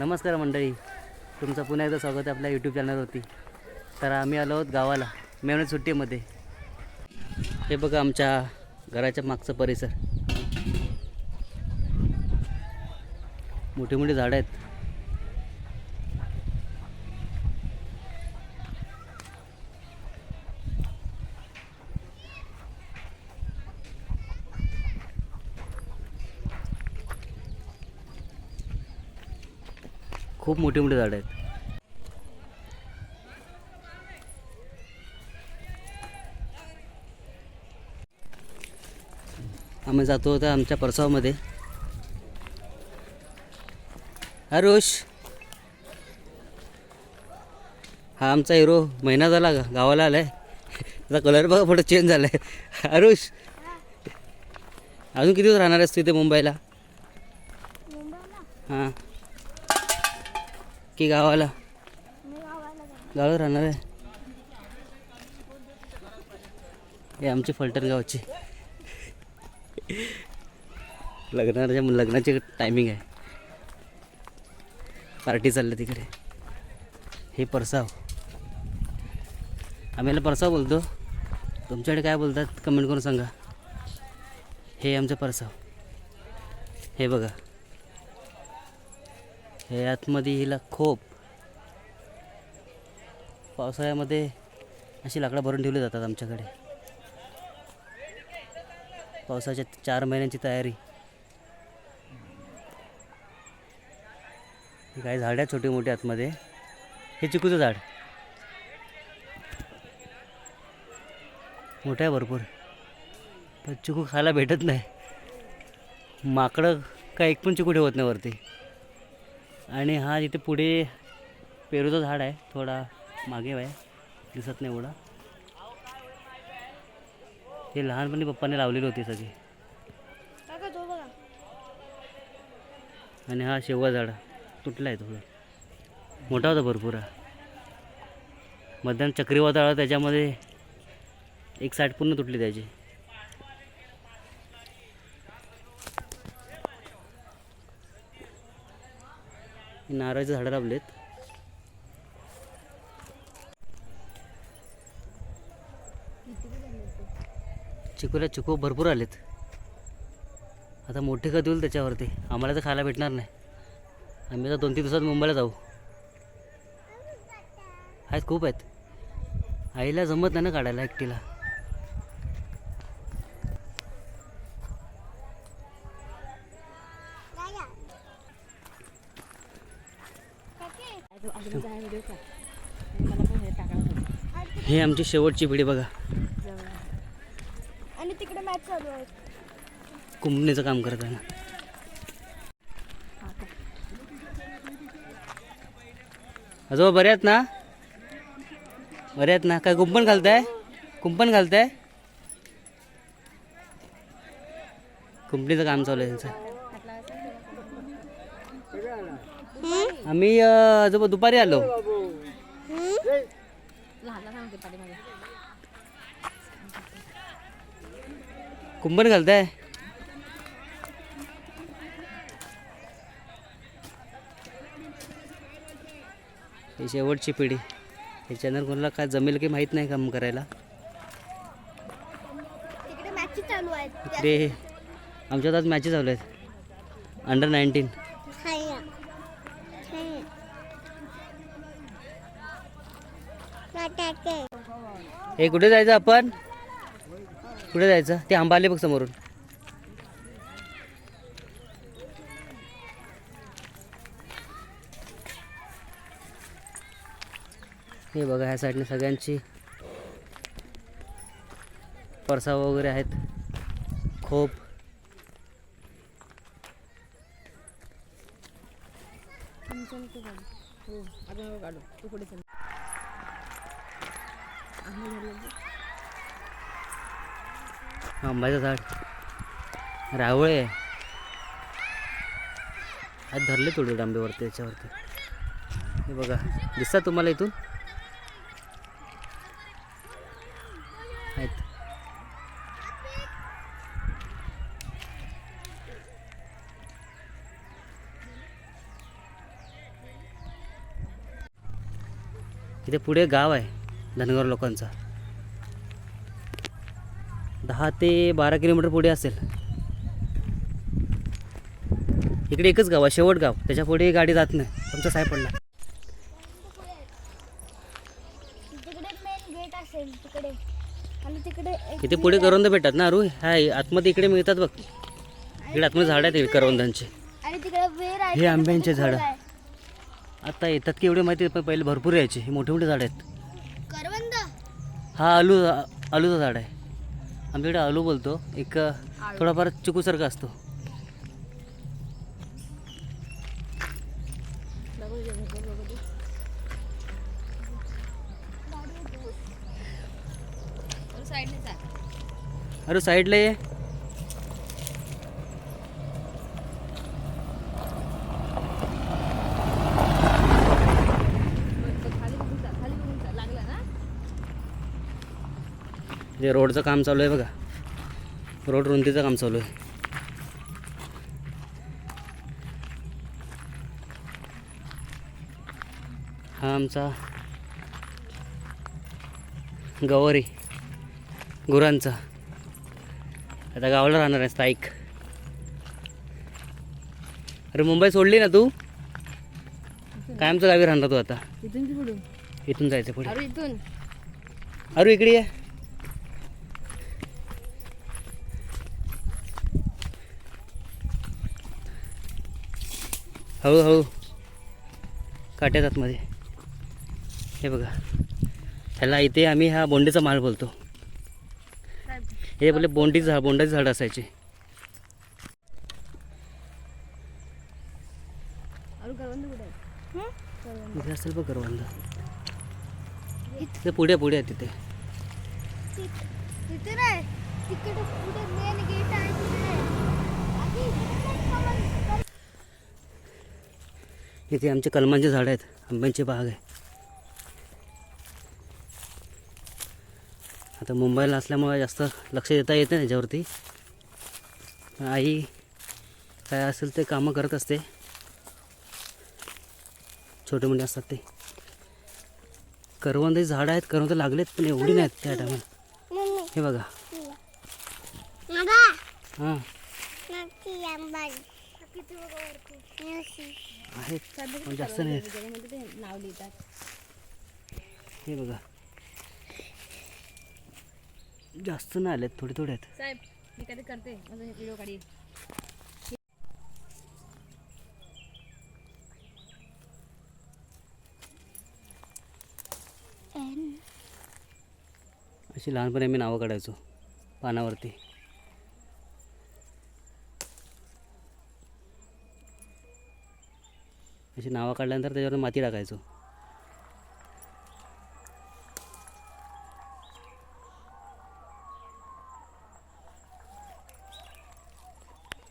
नमस्कार मंडळी. तुमचं पुन्हा एकदा स्वागत आहे आपल्या यूट्यूब चॅनलवरती तर आम्ही आलो आहोत गावाला मेवणे सुट्टीमध्ये. हे बघा आमच्या घराच्या मागचं परिसर. मोठी मोठी झाडं आहेत. खूप मोठी मोठी झाडं आहेत. आम्ही जातो होता आमच्या परसावामध्ये. हरुष हा आमचा हिरो महिना झाला गा गावाला आलाय. त्याचा कलर बघा थोडं चेंज झाला आहे हरुष अजून किती दिवस राहणार आहेस तू इथे मुंबईला? हां. की गावाला? गावाला राहणार आहे. हे आमची फलटण गावची. लग्नाच्या लग्नाची टायमिंग आहे. पार्टी चालली तिकडे. हे परसाव. आम्ही याला परसाव बोलतो. तुमच्याकडे काय बोलतात कमेंट करून सांगा. हे आमचं परसाव. हे बघा. हे आतमध्ये हिला खोप पावसाळ्यामध्ये अशी लाकडं भरून ठेवली जातात आमच्याकडे. पावसाच्या चार महिन्यांची तयारी. काही झाडं आहेत छोटी मोठी आतमध्ये? हे चिकूचं झाड. मोठं आहे भरपूर. पण चिकू खायला भेटत नाही. माकडं काय एक पण चिकू ठेवत नाही वरती. आणि हा जिथे पुढे पेरूचं झाड आहे थोडा मागे आहे दिसत नाही एवढा. हे लहानपणी पप्पाने लावलेली होती सगळी. आणि हा शेवगा झाड तुटला आहे थोडं मोठा होता भरपूर. हा मध्यान चक्रीवादळ त्याच्यामध्ये एक साईड पूर्ण तुटली त्याची. नारळाची झाडं लावलेत. चिकूला चिकू भरपूर आलेत. आता मोठे कधी होईल त्याच्यावरती. आम्हाला तर खायला भेटणार नाही. आम्ही आता दोन तीन दिवसात मुंबईला जाऊ. आहेत खूप आहेत. आईला जमत नाही ना काढायला एकटीला. हे आमची शेवटची पिढी बघा. आणि तिकडे मॅच चालू आहे कुंपणीचं काम करत आहे ना. आजोबा बरे आहेत ना? बरे आहेत ना? काय कुंपण घालताय? कुंपण घालताय? कुंपणीचं काम चालू आहे त्यांचं. आम्ही आजोबा दुपारी आलो. कुंपण घालताय? ही शेवटची पिढी. ह्याच्यानं कोणाला काय जमेल की माहीत नाही काम करायला. तिकडे मॅच चालू आहेत. इकडे आमच्यात आज मॅचेस चालू आहेत. अंडर नाईन्टीन हे कुठे जायचं आपण? कुठे जायचं? ते आंबा आले बघ समोरून. हे बघा ह्या साईडने सगळ्यांची परसाव वगैरे आहेत. खोप. आंब्याचं झाड रावळे. आज धरले थोडे डांबेवरती याच्यावरती. हे बघा दिसतात तुम्हाला इथून? इथे पुढे गाव आहे धनगर लोकांचा. दहा ते बारा किलोमीटर पुढे असेल. इकडे एकच गाव आहे शेवट गाव. त्याच्या पुढे गाडी जात नाही. तुमचा साहेब पडला. तिकडे मेन गेट असेल तिकडे. आणि तिकडे एक इथे पुढे करवंद भेटतात ना अरू हाय आतमध्ये इकडे मिळतात बघ. इकडे आतमध्ये झाड आहेत हे करवंदांचे. आणि तिकडे वेर आहे हे आंब्यांचे झाडं. आता येतात की एवढे माहिती पहिले भरपूर यायचे. हे मोठे मोठे झाड आहेत. करवंद? हा आलू आलूचं झाड आहे. आमच्याकडे आलू बोलतो. एक थोडाफार चिकूसारखा असतो. अरे साईडला ये. जे रोडचं काम चालू आहे बघा. रोड रुंदीचं काम चालू आहे. हा आमचा गवारी गुरांचा. आता गावाला राहणार आहे स्थायिक. अरे मुंबई सोडली ना तू? कायमचं गावी राहणार तू आता? इथून जायचं पुढे. अरे इकडे ये. हळूहळू काट्यात आतमध्ये. हे बघा. ह्याला इथे आम्ही हा बोंडीचा माळ बोलतो. हे बोले बोंडी झाड बोंडाची झाड असायचे? इथे असेल बघ करवंद तिथे पुढे पुढे आहे तिथे. ति- तिथे नाही तिकडे पुढे मेन गेट आहे तिकडे आधी इकडे नाही का मग? इथे आमचे कलमांचे झाड आहेत. आंब्यांची बाग आहे. आता मुंबईला असल्यामुळे जास्त लक्ष देता येत नाही त्याच्यावरती. आई काय असेल ते कामं करत असते. छोटे मोठे असतात ते. करवंदाची झाडं आहेत करवंद लागलेत पण एवढी नाहीत त्या टायमाला. हे बघा. हां. किती बघा वरती? आहेत पण जास्त त्याच्यामध्ये ते नाव लिहितात. हे बघा. जास्त नाही आलेत थोडे थोडे आहेत. साहेब मी कधी करते. माझा व्हिडिओ काढी अशी लहानपणी आम्ही नावं काढायचो पानावरती. अशी नावं काढल्यानंतर त्याच्यावर माती टाकायचो.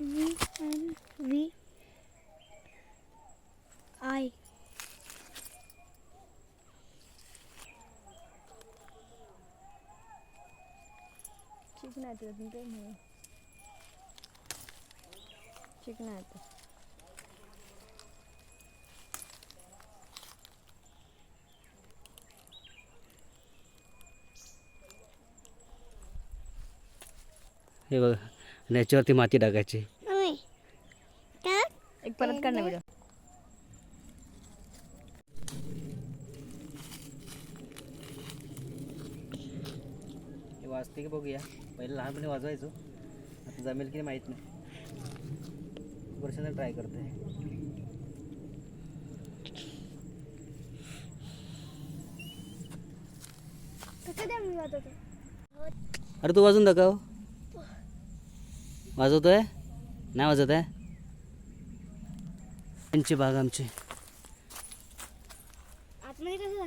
व्ही एन आय चिकन आहे त्यातून ते म्हणून चिकन आहे हे बघा आणि याच्यावरती माती टाकायची. एक परत काढ ना व्हिडिओ हे वाजते की बघूया. पहिले लहानपणी वाजवायचो. आता जमेल की नाही माहीत नाही. वर्षाला ट्राय वाजवतो? अरे तू वाजून दाखव. वाजवतोय? नाही वाजत आहे? त्यांची बाग आमची.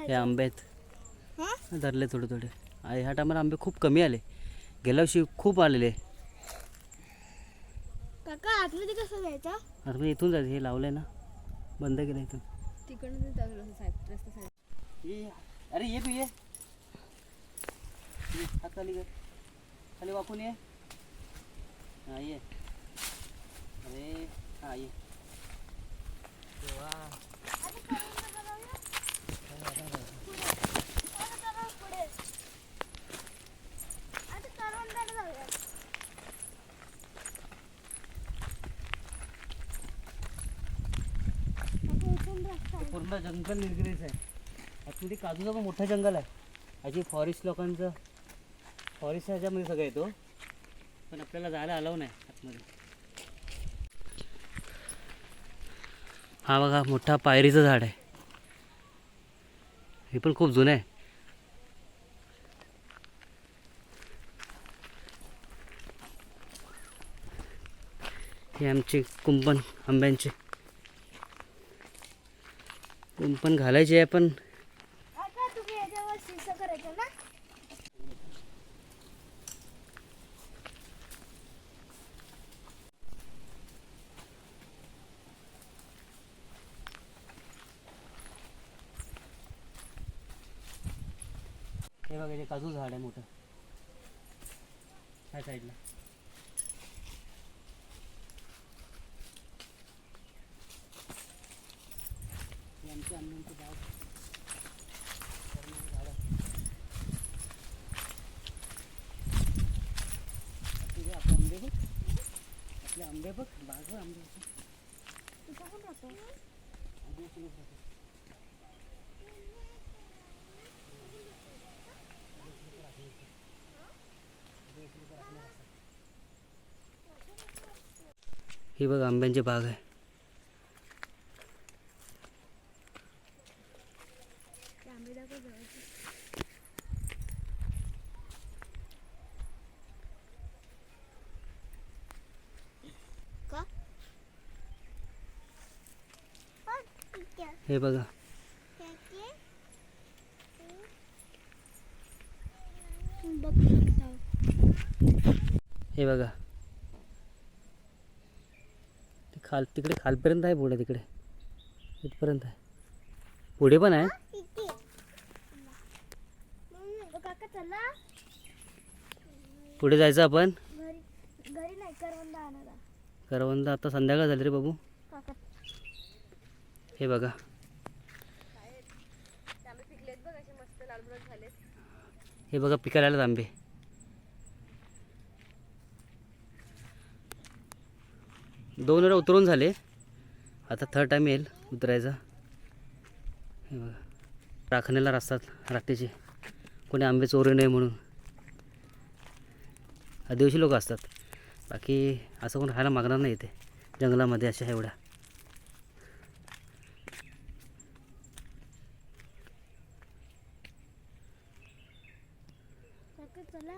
हे आंबे आहेत. हां? धरले थोडे थोडे. ह्या टायमाला आंबे खूप कमी आले. गेल्या वर्षी खूप आलेले. काका आतमध्ये कसं जायचं? इथून जायचं. हे लावलंय ना. बंद केलं इथून. तिकडून ते चालू असं साहेब रस्ता साहेब ये अरे ये तू ये. खाली वाकून ये. हा ये अरे पूर्ण जंगल निरगिरीच आहे. ॲक्च्युली काजूचं पण मोठं जंगल आहे. ह्याची फॉरेस्ट लोकांचं फॉरेस्ट ह्याच्यामध्ये सगळं येतो. पण आपल्याला जायला अलाव नाही आतमध्ये. हा बघा मोठा पायरीचं झाड आहे. हे पण खूप जुनं आहे. हे आमचे कुंपण आंब्यांचे. कुंपण घालायचे आहे पण आता तुम्ही याच्यावर शिसा करायचं ना हे बघा इथे काजू झाड आहे मोठं ह्या साईडला हे आमची आंब्यांची बाग पूर्ण झाडं. बाकी हे आपले आंबे बघ आपले आंबे बघ बाग आंबे ही बघ आंब्यांची बाग आहे आंबे दाखव जरा. का हा, ठीक आहे. हे बघा. हे बघा. ते खाल तिकडे खालपर्यंत आहे पुढे तिकडे. इथपर्यंत आहे. पुढे पण आहे? पुढे जायचं आपण? करवंदा आता संध्याकाळ झाली रे बाबू. हे बघा. बघ असे मस्त झालेत हे बघा पिकायला आलेत आंबे. दोन वेळा उतरून झाले. आता थर्ड टाईम येईल उतरायचा. हे बघा राखण्याला रस्तात रात्रीचे. कोणी आंबे चोरू नये म्हणून. आदिवासी लोक असतात. बाकी असं कोण राहायला मागणार नाही इथे. जंगलामध्ये अशा एवढ्या काका चला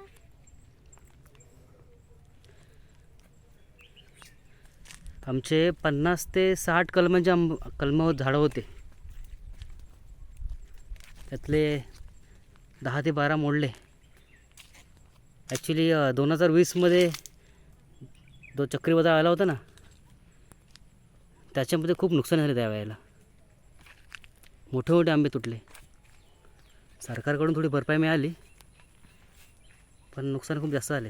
आमचे पन्नास ते साठ कलमांचे आंब कलम झाडं होते. त्यातले दहा ते बारा मोडले. ॲक्च्युली दोन हजार वीसमध्ये जो चक्रीवादळ आला होता ना त्याच्यामध्ये खूप नुकसान झाले त्यावेळेला मोठे मोठे आंबे तुटले. सरकारकडून थोडी भरपाई मिळाली पण नुकसान खूप जास्त झाले.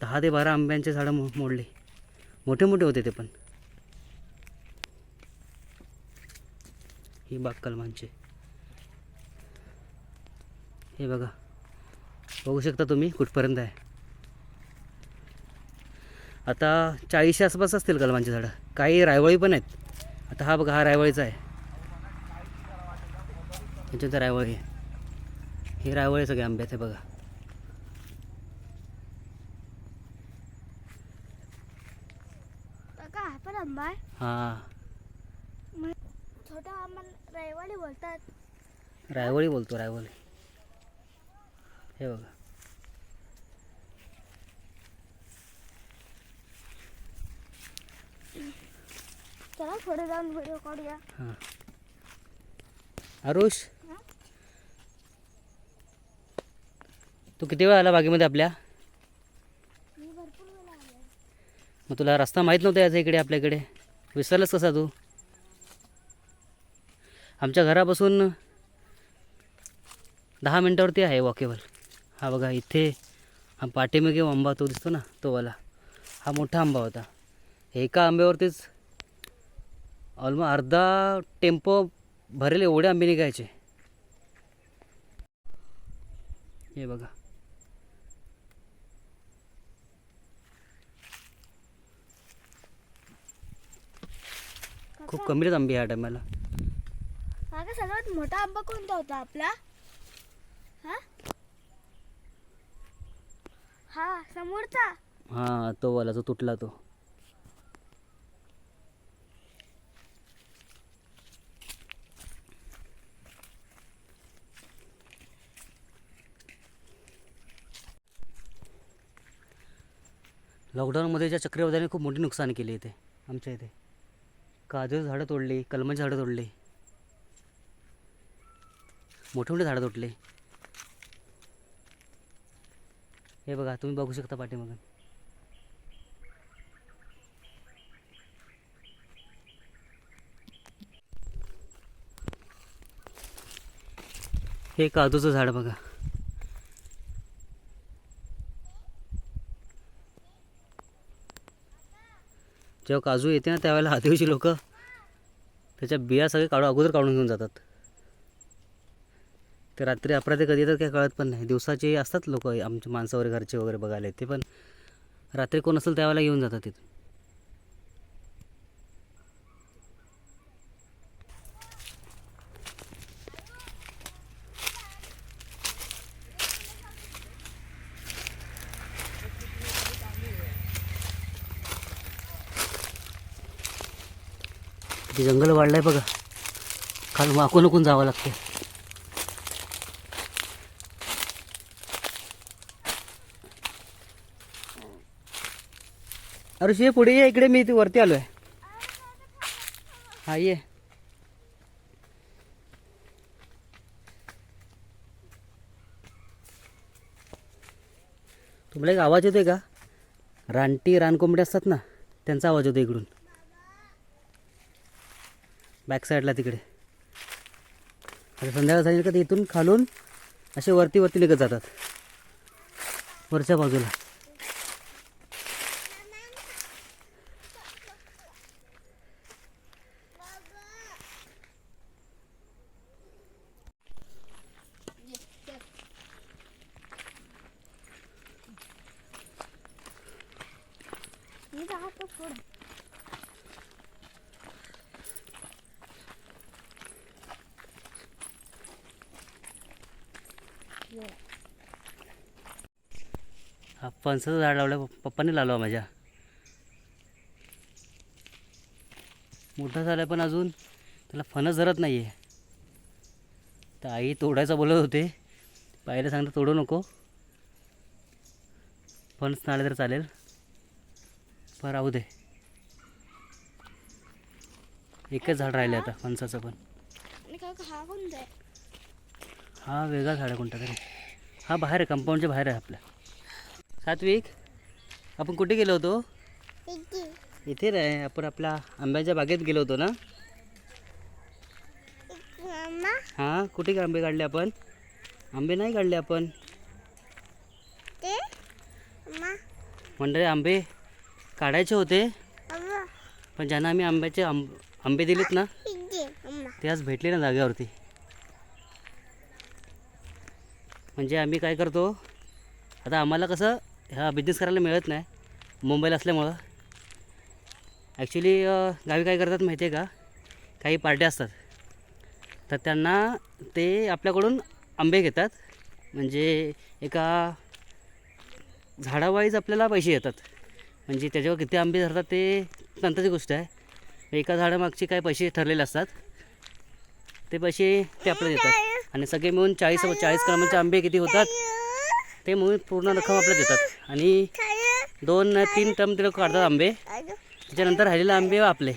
दहा ते बारा आंब्यांचे झाडं मो मोडले. मोठे मोठे होते ते पण. ही बाग कलमांचे हे बघा. बघू शकता तुम्ही कुठपर्यंत आहे. आता चाळीसशे आसपास असतील कलमांची झाडं. काही रायवळी पण आहेत. आता हा बघा हा रायवळीचा आहे. त्याच्यानंतर रायवळी आहे. हे रायवळी सगळे आंबे आहेत हे बघा काका हा पण आंबा आहे हां छोटा आंबा रविवारी बोलतात. रायवळी बोलतो रायवळी हे बघा. चला पुढे जाऊन व्हिडिओ काढूया. हां. आरुष? हां? तू किती वेळ आला बागेमध्ये आपल्या मी भरपूर वेळा आले मग तुला रस्ता माहीत नव्हता याचा इकडे आपल्याकडे. विसरलास कसा तू? आमच्या घरापासून दहा मिनटावरती आहे वॉकेबल. हा बघा इथे हा पाठीमागे आंबा तो दिसतो ना तो वाला. हा मोठा आंबा होता. एका आंब्यावरतीच ऑलमो अर्धा टेम्पो भरेल एवढे आंबे निघायचे. हे बघा. खूप कमीच आंबे ह्या टायमाला अगं सगळ्यात मोठा आंबा कोणता होता आपला? हा? हा समोरचा? हां तो वाला जो तुटला तो. लॉकडाऊनमध्ये ज्या चक्रीवादळाने खूप मोठी नुकसान केली इथे आमच्या इथे. काजूची झाडं तोडली कलमाची झाडं तोडली. मोठे मोठे झाडं तोडले. हे बघा तुम्ही बघू शकता पाठीमागं. हे काजूचं झाड बघा. जेव्हा काजू येते ना त्यावेळेला आदिवासी लोक त्याच्या बिया सगळे काढू अगोदर काढून घेऊन जातात. ते रात्री अपराधी कधी येतात काही कळत पण नाही. दिवसाचे असतात लोक आमचे माणसं वगैरे घरचे वगैरे बघायला ते पण रात्री कोण असेल त्यावेळेला येऊन जातात तिथून. ते जंगल वाढलंय बघा. खाल वाकून उकून जावं लागते अरे शे पुढे ये इकडे मी इथे वरती आलोय. हा ये. तुम्हाला एक आवाज येतोय का? रानटी रानकोंबडे असतात ना त्यांचा आवाज होतो इकडून. बॅक साईडला तिकडे. आता संध्याकाळ झाली का ते इथून खालून असे वरती वरती निघत जातात. वरच्या बाजूला मी जातो पुढे हा फणसाचं झाड लावलं पप्पाने लावलं माझ्या. मोठा झाला पण अजून त्याला फणस धरत नाही आहे तर आई तोडायचं बोलत होते. पाहिलं सांगता तोडू नको. फणस नाही आले तर चालेल. पण राहू दे. एकच झाड राहिले आता फणसाचं पण. हा हा वेगळा झाड आहे कोणता तरी. हा बाहेर आहे कंपाऊंडच्या बाहेर आहे आपल्या सात्विक आपण कुठे गेलो होतो? इथे. रे आपण आपल्या आंब्याच्या बागेत गेलो होतो ना? हां कुठे आंबे काढले आपण? आंबे नाही काढले आपण. मंडळी आंबे काढायचे होते पण ज्यांना आम्ही आंब्याचे आंब आंबे दिलेत ना ते आज भेटले ना जागेवरती. म्हणजे आम्ही काय करतो आता आम्हाला कसं हा बिझनेस करायला मिळत नाही. मुंबईला असल्यामुळं. ॲक्च्युली गावी काय करतात माहिती आहे का? काही पार्ट्या असतात. तर त्यांना ते आपल्याकडून आंबे घेतात. म्हणजे एका झाडावाईज आपल्याला पैसे येतात. म्हणजे त्याच्यावर किती आंबे धरतात ते नंतरची गोष्ट आहे. एका झाडामागचे काय पैसे ठरलेले असतात. ते पैसे ते आपल्याला देतात. आणि सगळे मिळून चाळीस चाळीस क्रमांचे आंबे किती होतात? ते म्हणून पूर्ण रक्कम आपल्याला देतात. आणि दोन तीन टर्म ते लोक काढतात आंबे. त्याच्यानंतर राहिलेले आंबे आपले.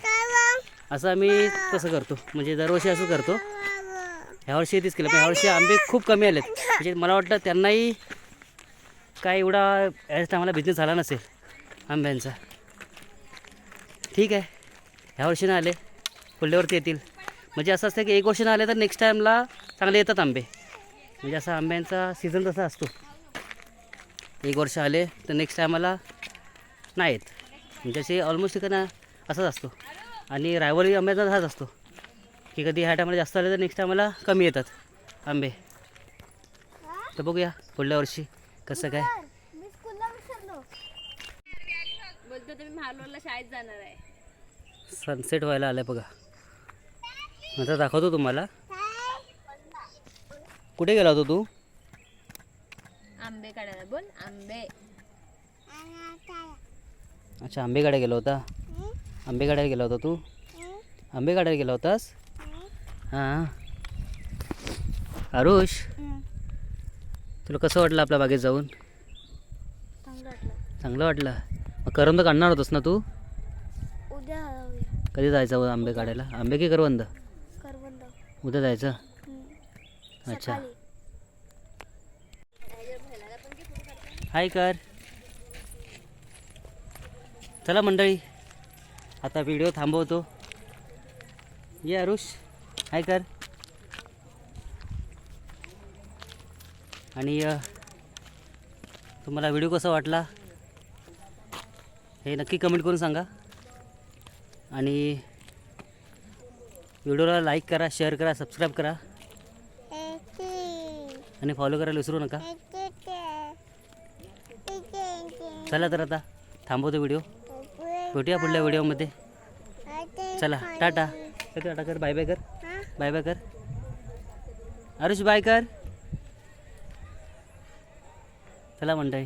असं आम्ही तसं करतो. म्हणजे दरवर्षी असं करतो. ह्यावर्षी तेच केलं. पण ह्यावर्षी आंबे खूप कमी आलेत. म्हणजे मला वाटतं त्यांनाही काय एवढा याच टायमाला बिझनेस झाला नसेल आंब्यांचा. ठीक आहे. ह्या वर्षी नाही आले. पुढल्यावरती येतील. म्हणजे असं असतं की एक वर्षी नाही आले तर नेक्स्ट टाईमला चांगले येतात आंबे. म्हणजे असा आंब्यांचा सीझन तसा असतो. एक वर्ष आले तर नेक्स्ट टायमाला नाही येत म्हणजे असे ऑलमोस्ट ठिकाणं असाच असतो. आणि रायवली आंब्याचा हाच असतो. की कधी ह्या टायमाला जास्त आले तर नेक्स्ट टायमाला कमी येतात आंबे. तर बघूया पुढल्या वर्षी कसं काय. सनसेट व्हायला आलं बघा. आता दाखवतो तुम्हाला. कुठे गेला होता तू? आंबे काढायला बोल आंबे. अच्छा आंबे काढायला गेला होता? आंबे काढायला गेला होता तू? आंबे काढायला गेला होतास? हां. आरुष तुला कसं वाटलं आपल्या बागेत जाऊन? चांगलं वाटलं. चांगलं वाटलं मग करवंद काढणार होतस ना तू? कधी जायचं आंबे काढायला? आंबे की करवंद? करवंद. उद्या जायचं. अच्छा. हाय कर. चला मंडळी आता व्हिडिओ थांबवतो. ये आरुष हाय कर. आणि तुम्हाला व्हिडिओ कसा वाटला? हे नक्की कमेंट करून सांगा. आणि व्हिडिओला लाईक करा शेअर करा सबस्क्राईब करा. आणि फॉलो करायला विसरू नका. चला तर आता थांबवतो व्हिडिओ. भेटूया पुढल्या व्हिडिओमध्ये. चला टाटा. टाटा कर. बाय बाय कर. बाय बाय कर. आरुष बाय कर. चला म्हणताय.